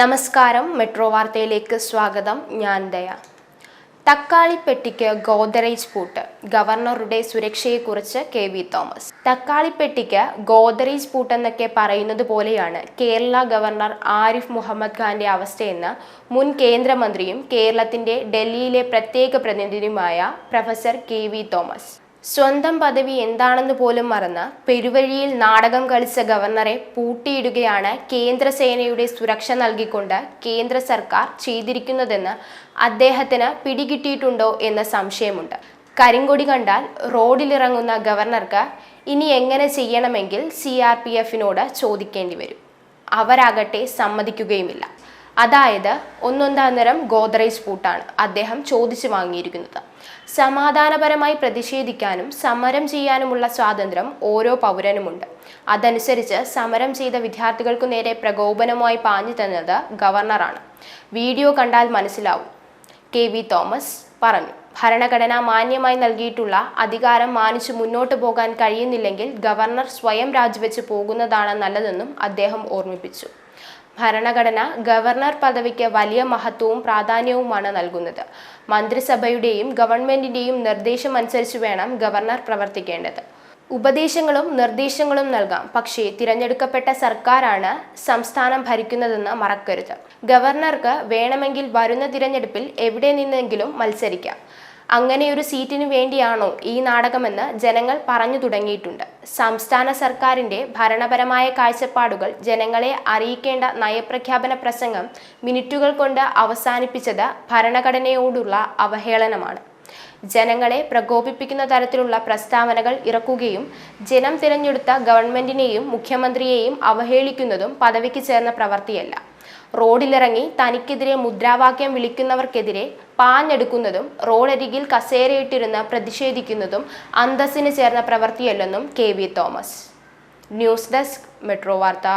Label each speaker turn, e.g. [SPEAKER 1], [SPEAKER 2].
[SPEAKER 1] നമസ്കാരം മെട്രോ വാർത്തയിലേക്ക് സ്വാഗതം. ഞാൻ ദയ. തക്കാളിപ്പെട്ടിക്ക് ഗോദറേജ് പൂട്ട്. ഗവർണറുടെ സുരക്ഷയെക്കുറിച്ച് കെ വി തോമസ്. തക്കാളിപ്പെട്ടിക്ക് ഗോദറേജ് പൂട്ടെന്നൊക്കെ പറയുന്നത് പോലെയാണ് കേരള ഗവർണർ ആരിഫ് മുഹമ്മദ് ഖാന്റെ അവസ്ഥയെന്ന് മുൻ കേന്ദ്രമന്ത്രിയും കേരളത്തിന്റെ ഡൽഹിയിലെ പ്രത്യേക പ്രതിനിധിയുമായ പ്രൊഫസർ കെ വി തോമസ്. സ്വന്തം പദവി എന്താണെന്ന് പോലും മറന്ന് പെരുവഴിയിൽ നാടകം കളിച്ച ഗവർണറെ പൂട്ടിയിടുകയാണ് കേന്ദ്രസേനയുടെ സുരക്ഷ നൽകിക്കൊണ്ട് കേന്ദ്ര സർക്കാർ ചെയ്തിരിക്കുന്നതെന്ന് അദ്ദേഹത്തിന് പിടികിട്ടിയിട്ടുണ്ടോ എന്ന സംശയമുണ്ട്. കരിങ്കൊടി കണ്ടാൽ റോഡിലിറങ്ങുന്ന ഗവർണർക്ക് ഇനി എങ്ങനെ ചെയ്യണമെങ്കിൽ സി ആർ പി എഫിനോട് ചോദിക്കേണ്ടി വരും. അവരാകട്ടെ സമ്മതിക്കുകയുമില്ല. അതായത് ഒന്നൊന്നാം നിരം ഗോദ്രേജ് പൂട്ടാണ്. അദ്ദേഹം ചോദിച്ചു വാങ്ങിയിരിക്കുന്നത്. സമാധാനപരമായി പ്രതിഷേധിക്കാനും സമരം ചെയ്യാനുമുള്ള സ്വാതന്ത്ര്യം ഓരോ പൗരനുമുണ്ട്. അതനുസരിച്ച് സമരം ചെയ്ത വിദ്യാർത്ഥികൾക്കു നേരെ പ്രകോപനമായി പാഞ്ഞു തന്നത് ഗവർണറാണ്. വീഡിയോ കണ്ടാൽ മനസ്സിലാവും. കെ വി തോമസ് പറഞ്ഞു ഭരണഘടന മാന്യമായി നൽകിയിട്ടുള്ള അധികാരം മാനിച്ചു മുന്നോട്ട് പോകാൻ കഴിയുന്നില്ലെങ്കിൽ ഗവർണർ സ്വയം രാജിവെച്ച് പോകുന്നതാണ് നല്ലതെന്നും അദ്ദേഹം ഓർമ്മിപ്പിച്ചു. ഭരണഘടന ഗവർണർ പദവിക്ക് വലിയ മഹത്വവും പ്രാധാന്യവുമാണ് നൽകുന്നത്. മന്ത്രിസഭയുടെയും ഗവൺമെന്റിന്റെയും നിർദ്ദേശം അനുസരിച്ച് വേണം ഗവർണർ പ്രവർത്തിക്കേണ്ടത്. ഉപദേശങ്ങളും നിർദ്ദേശങ്ങളും നൽകാം. പക്ഷേ തിരഞ്ഞെടുക്കപ്പെട്ട സർക്കാരാണ് സംസ്ഥാനം ഭരിക്കുന്നതെന്ന് മറക്കരുത്. ഗവർണർക്ക് വേണമെങ്കിൽ വരുന്ന തിരഞ്ഞെടുപ്പിൽ എവിടെ നിന്നെങ്കിലും മത്സരിക്കാം. അങ്ങനെയൊരു സീറ്റിനു വേണ്ടിയാണോ ഈ നാടകമെന്ന് ജനങ്ങൾ പറഞ്ഞു തുടങ്ങിയിട്ടുണ്ട്. സംസ്ഥാന സർക്കാരിന്റെ ഭരണപരമായ കാഴ്ചപ്പാടുകൾ ജനങ്ങളെ അറിയിക്കേണ്ട നയപ്രഖ്യാപന പ്രസംഗം മിനിറ്റുകൾ കൊണ്ട് അവസാനിപ്പിച്ചത് ഭരണഘടനയോടുള്ള അവഹേളനമാണ്. ജനങ്ങളെ പ്രകോപിപ്പിക്കുന്ന തരത്തിലുള്ള പ്രസ്താവനകൾ ഇറക്കുകയും ജനം തിരഞ്ഞെടുത്ത ഗവൺമെന്റിനെയും മുഖ്യമന്ത്രിയെയും അവഹേളിക്കുന്നതും പദവിക്ക് ചേർന്ന പ്രവൃത്തിയല്ല റോഡിലിറങ്ങി തനിക്കെതിരെ മുദ്രാവാക്യം വിളിക്കുന്നവർക്കെതിരെ പാഞ്ഞെടുക്കുന്നതും റോഡരികിൽ കസേരയിട്ടിരുന്ന് പ്രതിഷേധിക്കുന്നതും അന്തസ്സിന് ചേർന്ന പ്രവൃത്തിയല്ലെന്നും K V Thomas. News desk metro വാർത്ത.